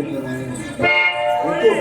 있잖아요.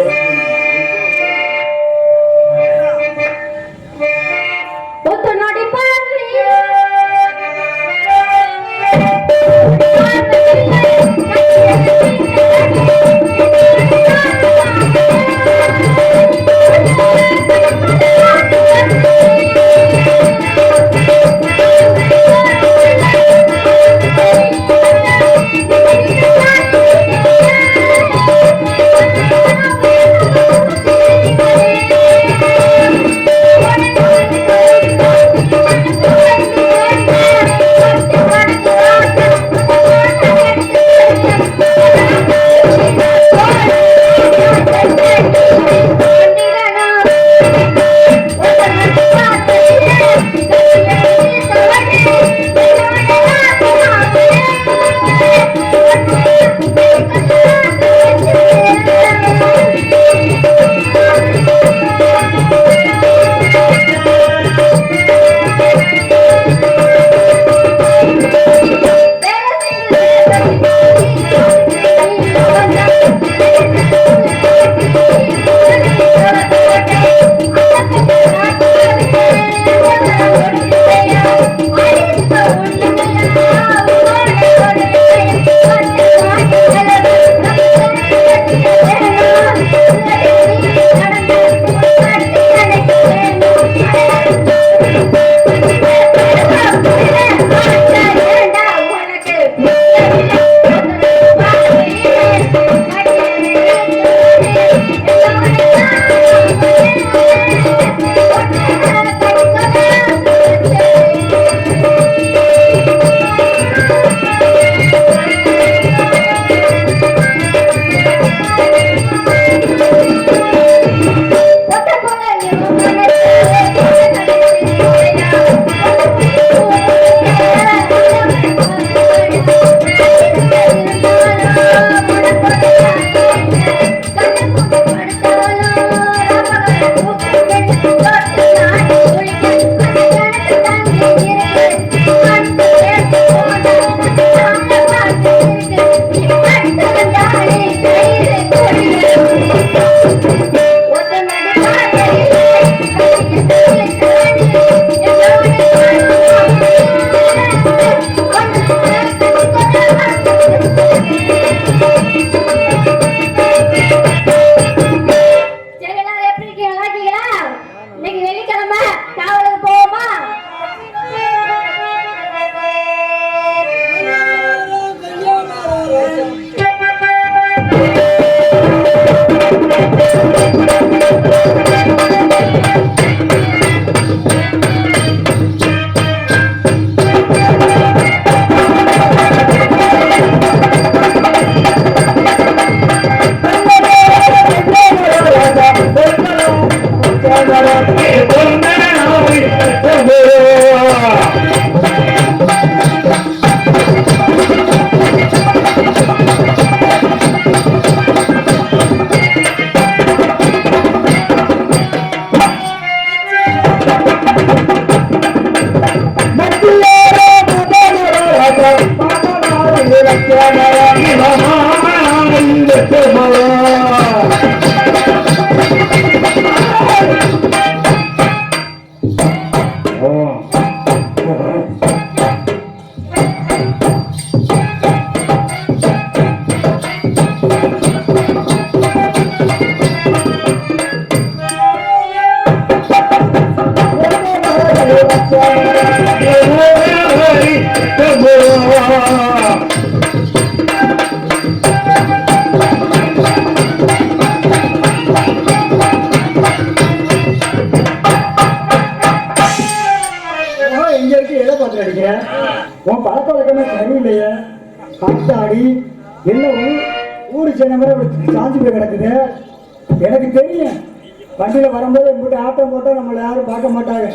ஆட்டம் போட்டா நம்மளை யாரும் பார்க்க மாட்டாங்க.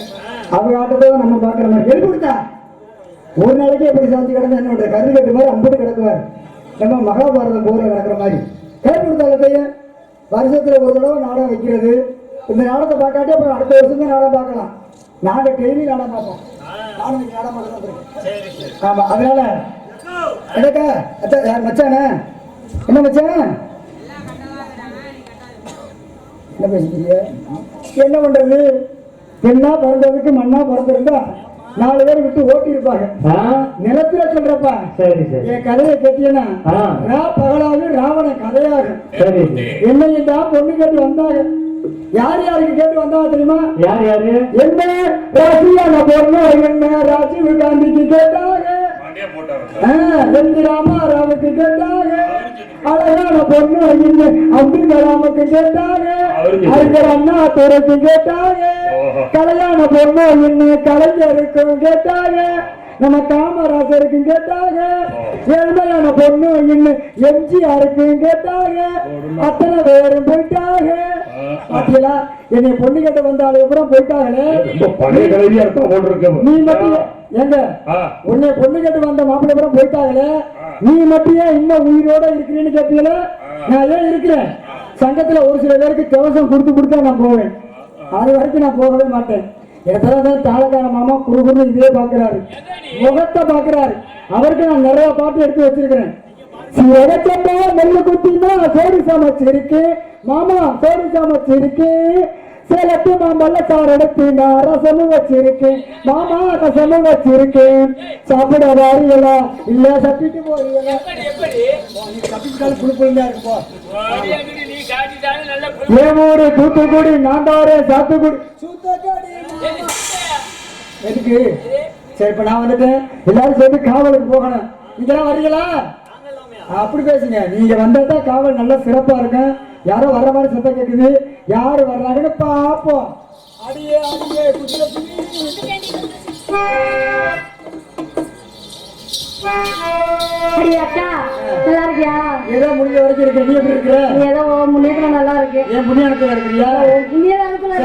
அவங்க ஆட்டத்தை தான் நம்ம பார்க்குற மாதிரி. எழுதி கொடுத்தா. ஒரு நாளைக்கு எப்படி சாஞ்சி கிடந்தா என்னோட கருது கட்டு மாதிரி அம்புட்டு கிடக்குவார். நம்ம மகாபாரதம் போற கிடக்குற மாதிரி. கை கொடுத்தால கைய. வருஷத்துல ஒரு தடவை நாடகம் வைக்கிறது. இந்த நாடகத்தை பார்க்காட்டி அப்புறம் அடுத்த வருஷம் நாடகம் பார்க்கலாம். நாங்க டெய்லி நாடகம் பார்ப்போம். நாடகம் பார்க்க தான் போறேன். ஆமா அதனால என்னக்கா? அச்சா மச்சானே? என்ன மச்சான்? என்ன பேசுறீங்க என்ன பண்றது? பெண்ணா பிறந்ததுக்கு மண்ணா பிறந்திருந்தா நாலு பேர் விட்டு ஓட்டி இருப்பாங்க நிலத்துல சொல்றப்பா சரி சரி. என் கதையை கேட்டீங்கன்னா. ரா பகலாக ராவணன் கதையாகும் சரி என்னையும் தான் பொண்ணு கேட்டு வந்தாங்க. யார் யாருக்கு கேட்டு வந்தாங்க தெரியுமா? யார் யாரு? என்ன ராசியான பொண்ணு என்ன ராஜீவ் காந்திக்கு கேட்டாங்க. ஆ, என் ராமாராவுக்கு கேட்டாங்க. அழகான பொண்ணு என்ன அப்துல் கலாமுக்கு கேட்டாங்க. அறிஞர் அண்ணா துறைக்கு கேட்டாங்க. கல்யாண பொண்ணு என்ன கலைஞருக்கும் கேட்டாங்க. நம்ம காமராஜருக்கும் கேட்டாங்க. ஏழ்மையான பொண்ணு இன்னும் எம்ஜிஆருக்கும் கேட்டாங்க. அத்தனை பேரும் போயிட்டாங்க. பாத்தீங்களா என்னை பொண்ணு கேட்டு வந்தாலே அப்புறம் போயிட்டாங்களே. நீ மட்டும் எங்க உன்னை பொண்ணு கேட்டு வந்த மாப்பிள்ளை அப்புறம் போயிட்டாங்களே. நீ மட்டும் ஏன் இன்னும் உயிரோட இருக்கிறேன்னு கேட்டீங்களே? நான் ஏன் இருக்கிறேன்? சங்கத்துல ஒரு சில பேருக்கு கவசம் கொடுத்து கொடுத்தா நான் போவேன். அது வரைக்கும் நான் போகவே மாட்டேன். இடத்துலதான் தாளக்கார மாமா குறுகுறு இதே பாக்குறாரு முகத்தை பாக்குறாரு அவருக்கு நான் நிறைய பாட்டு எடுத்து வச்சிருக்கிறேன். சிவகச்சம்பா நெல்லு குத்தினா சோறு சமைச்சிருக்கு மாமா சோறு சமைச்சிருக்கு சேலத்து மாம்பழ சார் எடுத்து நான் ரசமும் வச்சிருக்கேன் மாமா ரசமும் வச்சிருக்கேன் சாப்பிட வாரியலா இல்ல சப்பிட்டு போறீங்களா எப்படி எப்படி நீ சப்பிட்டாலும் குடுப்பீங்க இருப்பா வாடி அங்கிட்டு நீ காட்டிட்டாலும் நல்ல புல் ஏமூரு தூத்துக்குடி நாண்டாறு சாத்துக்குடி எதுக்கு? சரி இப்ப நான் வந்துட்டேன் எல்லாரும் சேர்ந்து காவலுக்கு போகணும். நீங்களாம் வரீங்களா? அப்படி பேசுங்க. நீங்க வந்தா தான் காவல் நல்லா சிறப்பா இருக்கும். யாரோ வர்ற மாதிரி சத்தம் கேட்குது யாரு வர்றாங்கன்னு பாப்போம். அடியே அடியே குதிரை. அக்கா நல்லா இருக்கியா? ஏதோ முடிஞ்ச வரைக்கும் இருக்கு நீ எப்படி இருக்கிற நீ ஏதோ முன்னேற்றம் நல்லா இருக்கு. ஏன் புண்ணியானத்துல இருக்கிறியா?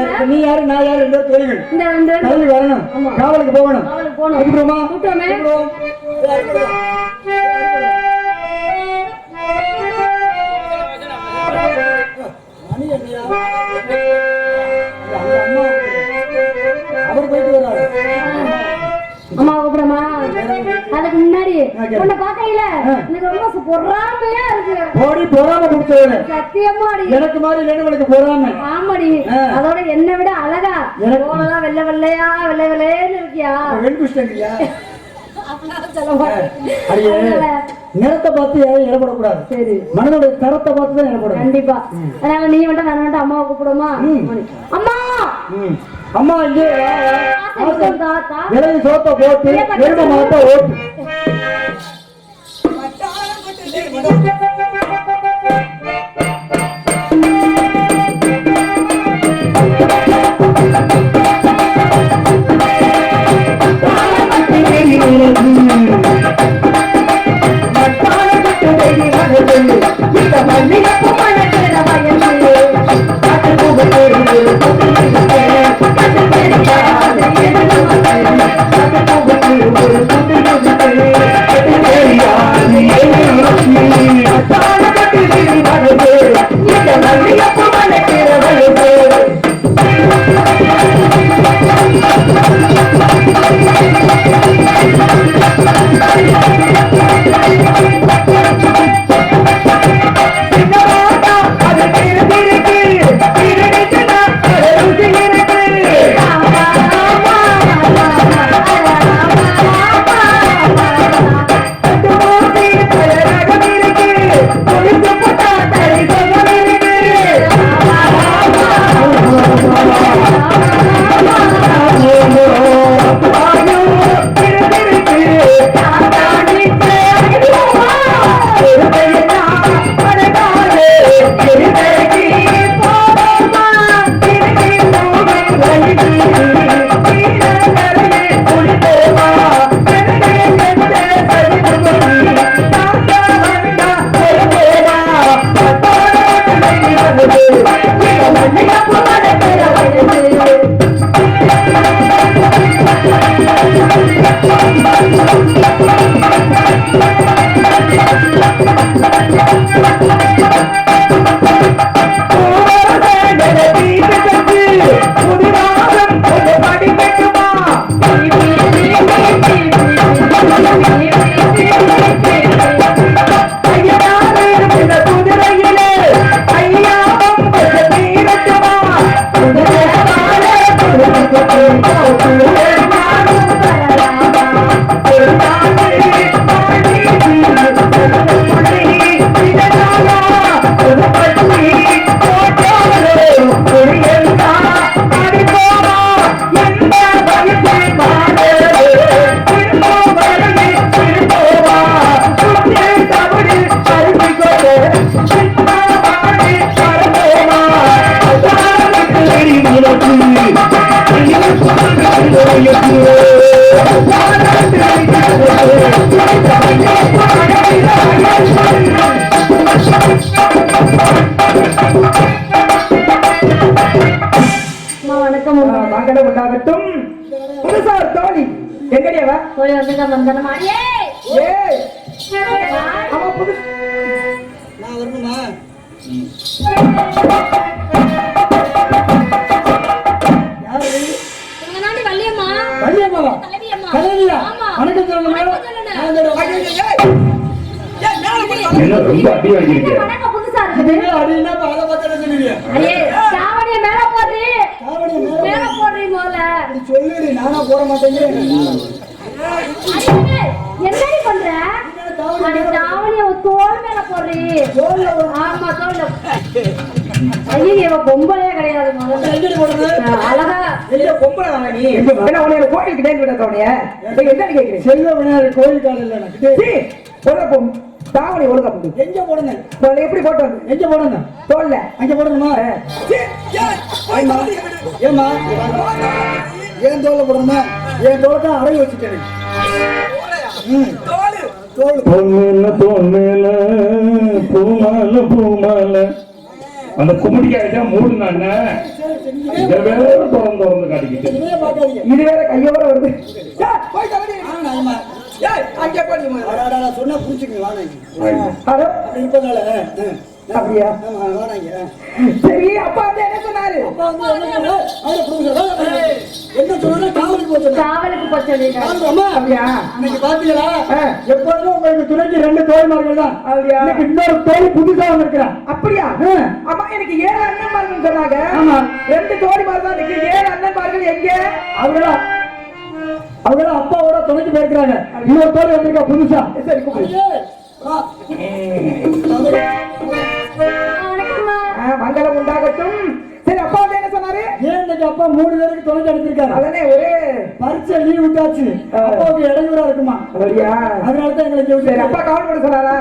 இப்ப நீ யாரு நான் யாரு ரெண்டு தெரியுங்கள் இந்த ரெண்டு வரணும். காவலுக்கு போகணும். காவலுக்கு போகணும். கூப்பிடுவோமா. பொறாமையா இருக்கு. போடி பொறாம கொடுத்தவரு சத்தியமாடி எனக்கு மாதிரி இல்லைன்னு பொறாம. ஆமாடி. அதோட என்னை விட அழகா. தோலெல்லாம் வெள்ளை வெள்ளையா வெள்ளை வெள்ளையன்னு இருக்கியா? அதனால, நிறத்தை பார்த்து இடப்படக்கூடாது சரி. மனதோட தரத்தை பார்த்து தான் கண்டிப்பா. அதனால நீ மட்டும் நான் மட்டும் அம்மாவை கூப்பிடுமா. அம்மா. அம்மா இங்கே வா, வா. ஆசை தாத்தா. இலையை சோத்த போட்டு எரும மாட்டை ஓட்டு. ஏய், மேல போய் வா. என்ன ரொம்ப அடி வாங்கியிருக்க வணக்கம் புதுசா இருக்குது நீங்க அடின்னா இப்ப அதை பார்த்து என்ன சொல்லுவீங்க? ஐயே சாவடிய மேல போடுறீ. மேல போடுறீ முதல்ல சொல்லுடி, நானா போட மாட்டேங்கிறேன். என்னடி பண்ற அடி தாவணிய தோல் மேல தோல்ல ஒரு- ஆமா தோல்ல ஐயோ இவ பொம்பளையே கிடையாது அழகா எங்க பொம்பளை தானே நீ என்ன கோயிலுக்கு நேர்ந்து விட தோணிய என்ன கேக்குறீங்க செல்வ விநாயகர் கோயில் இல்ல எனக்கு. தாவணி ஒழுங்கா போடு எங்க போடுங்க நான் எப்படி போட்டு வந்து எங்க போடுங்க தோல்ல அங்க போடணுமா ஏமா ஏன் தோல்ல போடணுமா என் தோலை தான் அடகு வச்சுட்டேன் தோலு. தோல் பொன்மேல பொன்மேல பூமால பூமால. அந்த கும்பிடிக்காய் தான் மூடுனாங்க இதை வேற திறந்து திறந்து காட்டிக்கிட்டு. இது வேற கையோட வருது. அங்கே போய் நான் சொன்னா அப்படி இருப்பதால. அப்படியா? சரி அப்பா வந்து என்ன சொன்னாரு? அப்பா வந்து என்ன சொன்னா அவரை வாங்க. என்ன சொன்னா காவலுக்கு போச்சு காவலுக்கு போச்சு அம்மா அப்படியா? இன்னைக்கு பாத்தீங்களா? ஆ. எப்பொழுதும் உங்களுக்கு துணைக்கு ரெண்டு தோல்மார்கள் தான். அப்படியா? இன்னைக்கு இன்னொரு தோல் புதுசா வந்திருக்கிறான் அப்படியா. அம்மா எனக்கு ஏழு அண்ணன்மார்கள் சொன்னாங்க. ஆமா. ரெண்டு தோழிமார் தான் இருக்கு ஏழு அண்ணன்மார்கள் எங்க? அவங்களா? அவங்களா அப்பாவோட துணைக்கு போயிருக்கிறாங்க. இன்னொரு தோல் வந்திருக்கா புதுசா. சரி மங்களம் உண்டாகட்டும். சரி அப்பா வந்து என்ன சொன்னாரு? ஏன் இன்னைக்கு அப்பா மூணு பேருக்கு துணைக்கு அனுப்பியிருக்காரு அதனே ஒரே பரீட்சை லீவ் விட்டாச்சு. அப்பாவுக்கு இடையூறா இருக்குமா? அப்படியா? அதனால தான் எங்களை இங்க சரி அப்பா கவனம் பண்ண சொன்னாரா?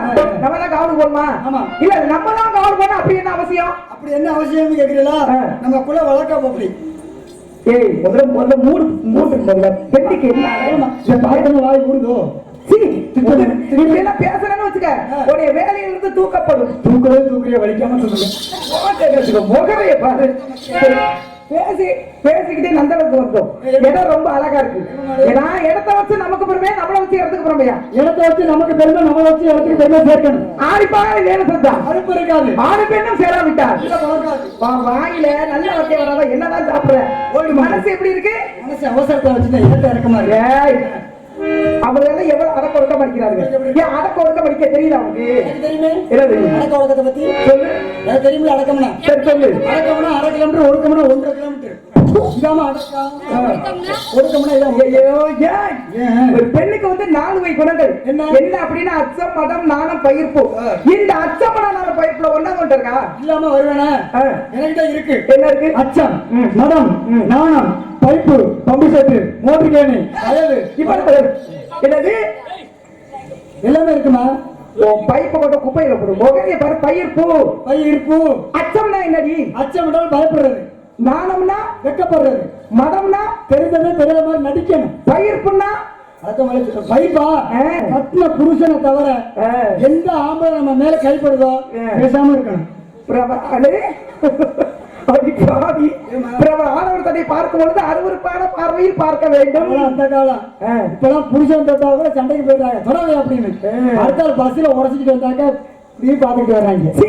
நம்ம தான் கவனம் போடணுமா ஆமா. இல்ல நம்ம தான் கவனம் போடணும் அப்படி என்ன அவசியம்? அப்படி என்ன அவசியம்னு கேக்குறீங்களா. நம்ம குல வழக்கா அப்படி ஏய் முதல்ல முதல்ல மூடு மூடு முதல்ல. பெட்டிக்கு என்ன? வாய் ஊடுதோ இப்படியெல்லாம் பேசுறேன்னு வச்சுக்க. உன்னைய வேலையில இருந்து தூக்கப்படும். தூக்கவே தூக்குறிய வலிக்காம சொல்லுங்க பாரு. சரி, பேசி பேசிக்கிட்டே நந்தனத்துக்கு வந்தோம் இடம் ரொம்ப அழகா இருக்கு. ஏன்னா இடத்த வச்சு நமக்கு பெருமையா நம்மள வச்சு இடத்துக்கு பெருமையா? இடத்த வச்சு நமக்கு பெருமை நம்ம வச்சு இடத்துக்கு பெருமை சேர்க்கணும். ஆடிப்பாக வேலை செஞ்சா? அறுப்பு இருக்காது. ஆறு பெண்ணும் சேராவிட்டார் இல்ல வளர்க்காது. வா- வாயில நல்ல வராத? என்னதான் சாப்பிடுற? ஒரு மனசு எப்படி இருக்கு? மனசு அவசரத்தை வச்சுதான் இடத்த இறக்கமா இருக்கு. ஏய், அவங்க எல்லாம் எவ்வளவு அடக்க ஒடுக்க படிக்கிறாங்க ஏன் அடக்க ஒடுக்க படிக்க தெரியல அவனுக்கு? அடக்க ஒடுக்கத்தை பத்தி? சொல்லு. எனக்கு தெரியுமில்ல அடக்கம்னா. சரி சொல்லு. அடக்கம்னா அரை கிலோமீட்டர் ஒடுக்கம்னா ஒன்றரை கிலோமீட்டர். ஒரு பெண்ணுக்கு வந்து நாலு வை குணங்கள் என்ன? அப்படின்னா அச்சம் மதம் நாணம் பயிர்ப்பு. இந்த அச்சம் மதம் நாணம் பயிர்ப்புல ஒன்னா கொண்டு இருக்கா? இல்லாம வருவேனா. என்கிட்ட இருக்கு. என்ன இருக்கு? அச்சம். மதம் நாணம் பைப்பு பம்பு செட்டு மோட்டர் கேணி அழகு இப்ப என்ன? என்னது? எல்லாமே இருக்குமா? உன் பைப்பை கொண்டு குப்பையில போடு. முகரைய பாரு பயிர்ப்பு. பை இருப்பு அச்சம்னா என்னடி? அச்சம் விட்டால் பயப்படுறது. நாணம்னா வெக்கப்படுறது மதம்னா தெரிஞ்சதே தெரியாத மாதிரி நடிக்கணும். பயிர்ப்புன்னா பைப்பா. கட்டின புருஷனை தவிர. எந்த ஆம்பளை நம்ம மேல கைப்படுதோ. பேசாம இருக்கணும். பிரப அடே. அடி பாவி. பிரப ஆடவர் தன்னை பார்க்கும் பொழுது அருவருப்பான பார்வையில் பார்க்க வேண்டும். அந்த காலம். இப்பெல்லாம் புருஷன் தொட்டா கூட சண்டைக்கு போயிடுறாங்க. தொடாதே அப்படின்னு. அடுத்த பஸ்ல உடச்சிக்கிட்டு வந்தாக்க நீ பாத்துக்கிட்டு வர்றாங்க. சீ,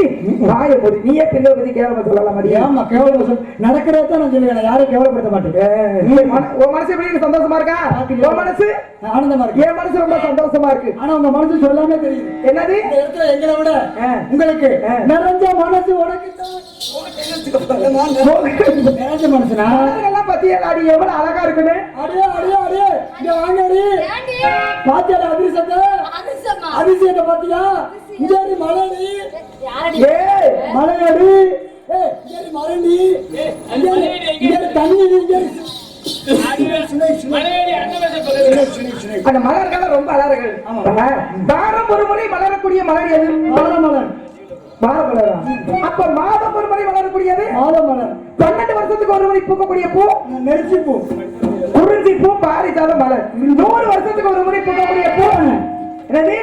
வாயை போடு நீயே பெண்ணை பத்தி கேவலமா சொல்லலாம் மரியா. ஏமா கேவலம் சொல். நடக்கிறத தான் நான் சொல்லுவேன் யாரையும் கேவலப்படுத்த மாட்டேன். நீ உன் மனசு எப்படி இருக்கு? சந்தோஷமா இருக்கா? உன் மனசு? ஆனந்தமா இருக்கு. என் மனசு ரொம்ப சந்தோஷமா இருக்கு. ஆனா உங்க மனசு சொல்லாமே தெரியுது. என்னது? எங்களை விட. உங்களுக்கு. நிறைஞ்ச மனசு உனக்கு நிறைஞ்ச மனசுனா? எல்லாம் பத்தி அடி எவ்வளவு அழகா இருக்குன்னு? அடியே அடியே அடியே. இங்க வாங்க பாத்தியா அதிசயத்தை அதிசயமா அதிசயத்தை பாத்தியா? இங்க அடி மலைடி ஏய் மலையடி ஏய் இங்க அடி மலைடி இங்க அடி- இங்க அடி தண்ணி இங்க அடி மலையாளி அண்ணன் சொல்லுங்க. அந்த மலர்கள் ரொம்ப அழகுகள் வாரம் ஒரு முறை மலரக்கூடிய மலர் எது? மாதமலர் வார மலரா? அப்ப மாதம் ஒரு முறை மலரக்கூடியது? மாதமலர் பன்னெண்டு வருஷத்துக்கு ஒரு முறை பூக்கக்கூடிய பூ? நெரிச்சி பூ குறிஞ்சி பூ பாரிஜாத மலர். நூறு வருஷத்துக்கு ஒரு முறை பூக்கக்கூடிய பூ? என்னது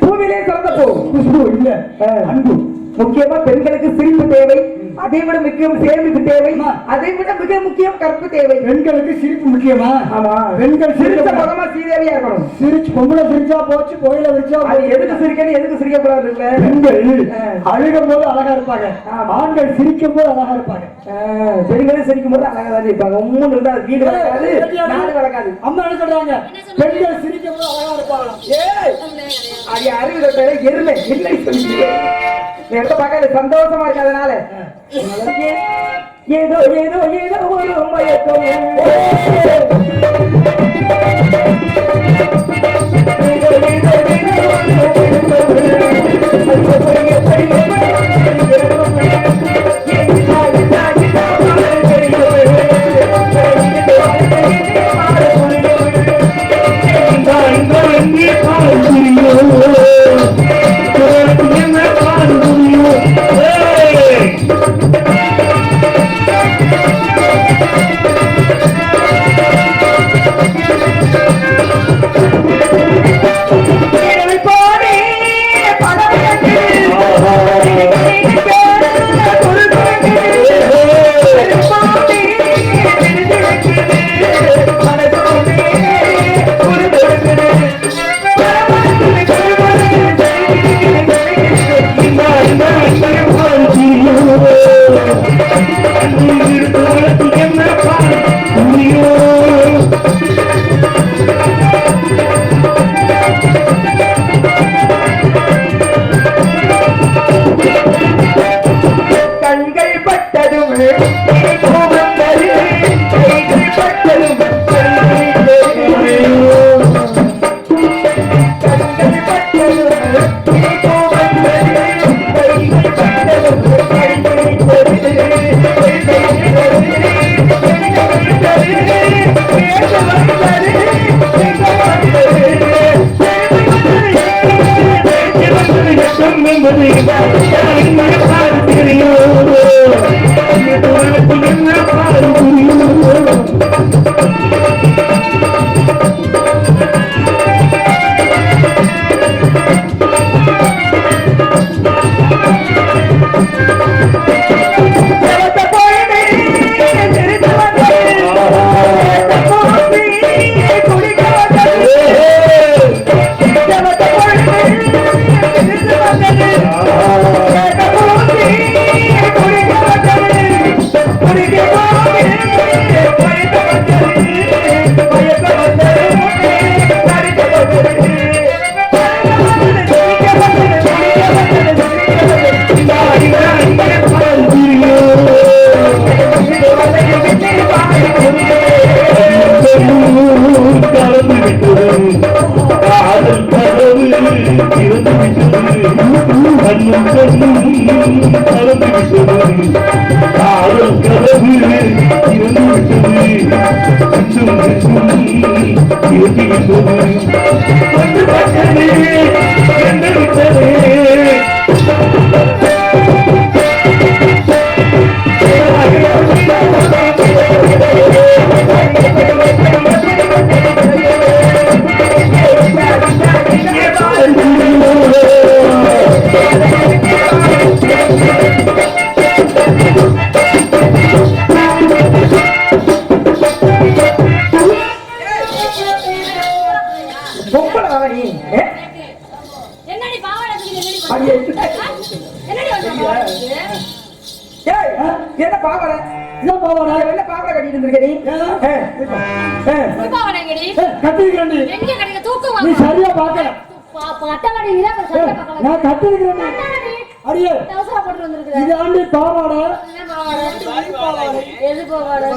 பூவிலே சிறந்த பூ. குஷ்பு இல்ல. அன்பு. முக்கியமா பெண்களுக்கு சிரிப்பு தேவை. அதை விட முக்கியம் சேமிப்பு தேவை. அதை விட மிக முக்கியம் கற்பு தேவை. பெண்களுக்கு சிரிப்பு முக்கியமா? ஆமா. பெண்கள் சிரிச்ச முகமா சீதேவியா இருக்கணும். சிரிச்சு பொம்பளை சிரிச்சா போச்சு கோயில வச்சா அது. எதுக்கு சிரிக்கணும் எதுக்கு சிரிக்க கூடாது இல்ல? பெண்கள். அழுகும் போது அழகா இருப்பாங்க. ஆண்கள் சிரிக்கும் போது அழகா இருப்பாங்க. பெண்களும் சிரிக்கும் போது அழகா தான் இருப்பாங்க உம்முன்னு இருந்தா அது வீடு வளர்க்காது. நாடு வளர்க்காது. அம்மா என்ன சொல்றாங்க? பெண்கள் சிரிக்கும் போது அழகா இருப்பாங்க. ஏய்! அது அறிவு பேர எருமை. இல்லை இந்த இடத்த பார்க்க சந்தோஷமா இருக்கு அதனால ஏதோ ஏதோ ஏதோ ஒரு மயக்கம். ஏதோ நான் கட்டிருக்கிறேன். அடியே. இது ஆண்டி பாவாடை? எது பாவாடை?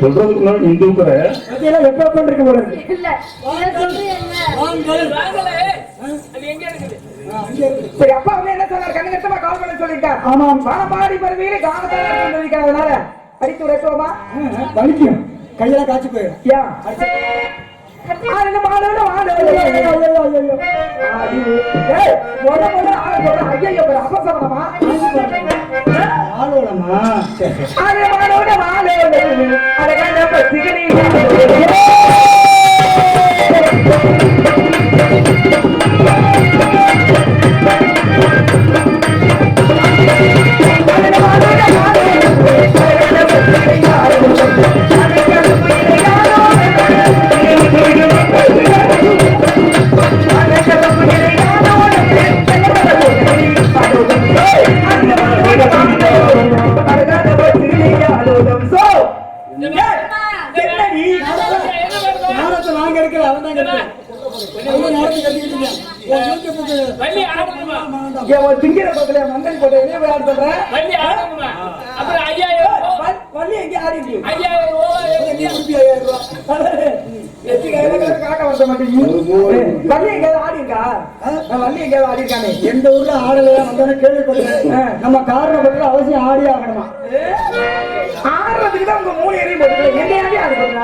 சொல்றதுக்கு முன்னாடி இந்த எப்ப சரி அப்பா வந்து என்ன சொன்னார்? கண்ணு கட்டமா கால் பண்ண சொல்லிருக்கார் ஆமாம். வானம்பாடி பருவியில காலத்தான் சொல்லிருக்கிறதுனால அடித்து உரைப்போமா? வலிக்கும் கையெல்லாம் காய்ச்சி போயிடும். யா ஆளுங்க மாளுங்க மாளுங்க ஐயோ, ஐயோ, ஐயோ. ஏய், முத ஆடிருக்கானே எந்த ஊர்ல ஆடலையா வந்தாலும் கேள்விப்பட்டேன். நம்ம காரணப்பட்டு அவசியம் ஆடி ஆகணுமா? ஆடுறதுக்கு தான் உங்க மூணு எறியும் போட்டு என்ன ஆடி ஆட சொல்ற?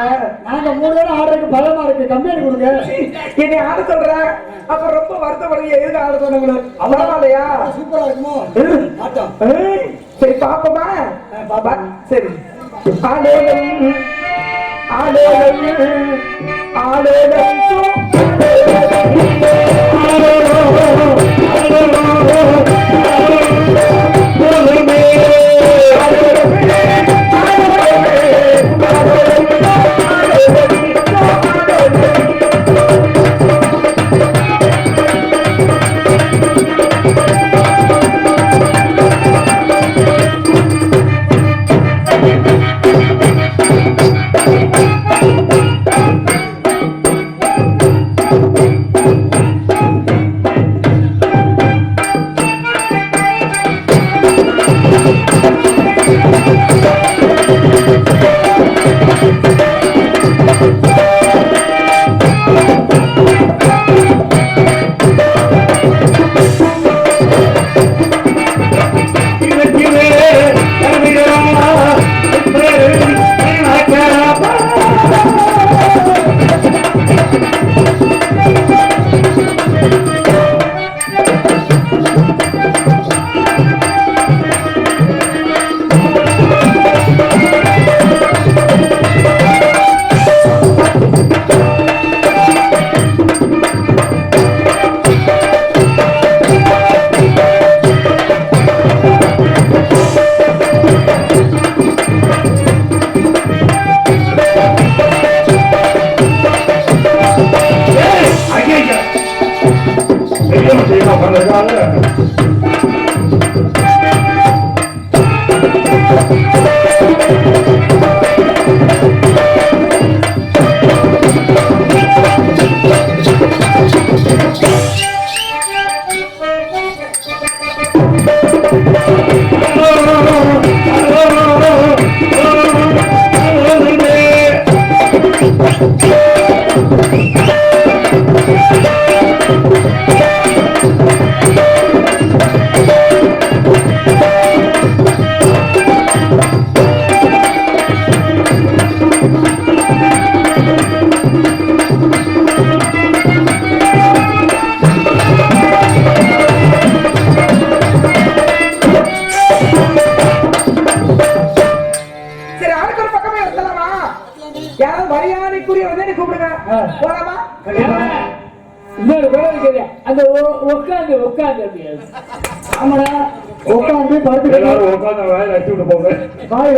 நாங்க மூணு பேரும் ஆடுறதுக்கு பலமா இருக்கு. கம்பெனி கொடுங்க. என்னை ஆட சொல்ற? அப்ப ரொம்ப வருத்தப்படுங்க எதுக்கு ஆட சொன்னவங்களு அவ்வளவா இல்லையா சூப்பரா இருக்குமோ? ஆட்டம். சரி பாப்போமா? பாப்பா. சரி. ஆலோலம் ஆலோலம் ஆலோலம் தெரியாம thank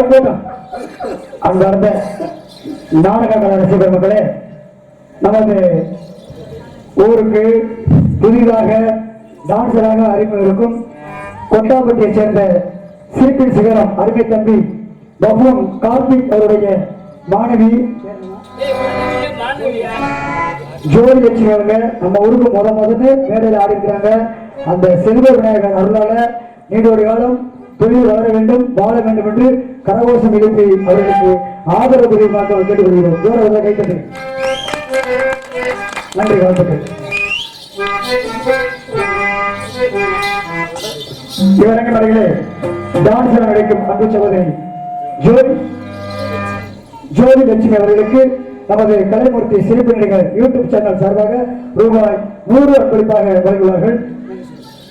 போட்டோம் அங்க நாடக கலை ரசிகர் மக்களே நமது ஊருக்கு புதிதாக டான்சராக அறிமுகம் கொட்டாம்பட்டியை சேர்ந்த சிறுத்தை சிகரம் அருமை தம்பி பபுவம் கார்த்திக் அவருடைய மாணவி ஜோதி லட்சுமி அவங்க நம்ம ஊருக்கு முத முதல்ல மேடையில் ஆடிக்கிறாங்க அந்த செல்வ விநாயகர் அருளால நீண்டோடி காலம் தொழில் வளர வேண்டும் வாழ வேண்டும் என்று கரகோஷம் எழுப்பி அவர்களுக்கு ஆதரவு தெரிவிமாக கேட்டுக்கொள்கிறோம். தூரம் கைத்தட்டு. நன்றி வாழ்த்துக்கள். இவரங்க நடைகளே நடிக்கும் அன்பு சகோதரி ஜோதி ஜோதி லட்சுமி அவர்களுக்கு நமது கலைமூர்த்தி சிறப்பு நடிகர் யூடியூப் சேனல் சார்பாக ரூபாய் நூறு அன்பளிப்பாக வழங்குவார்கள்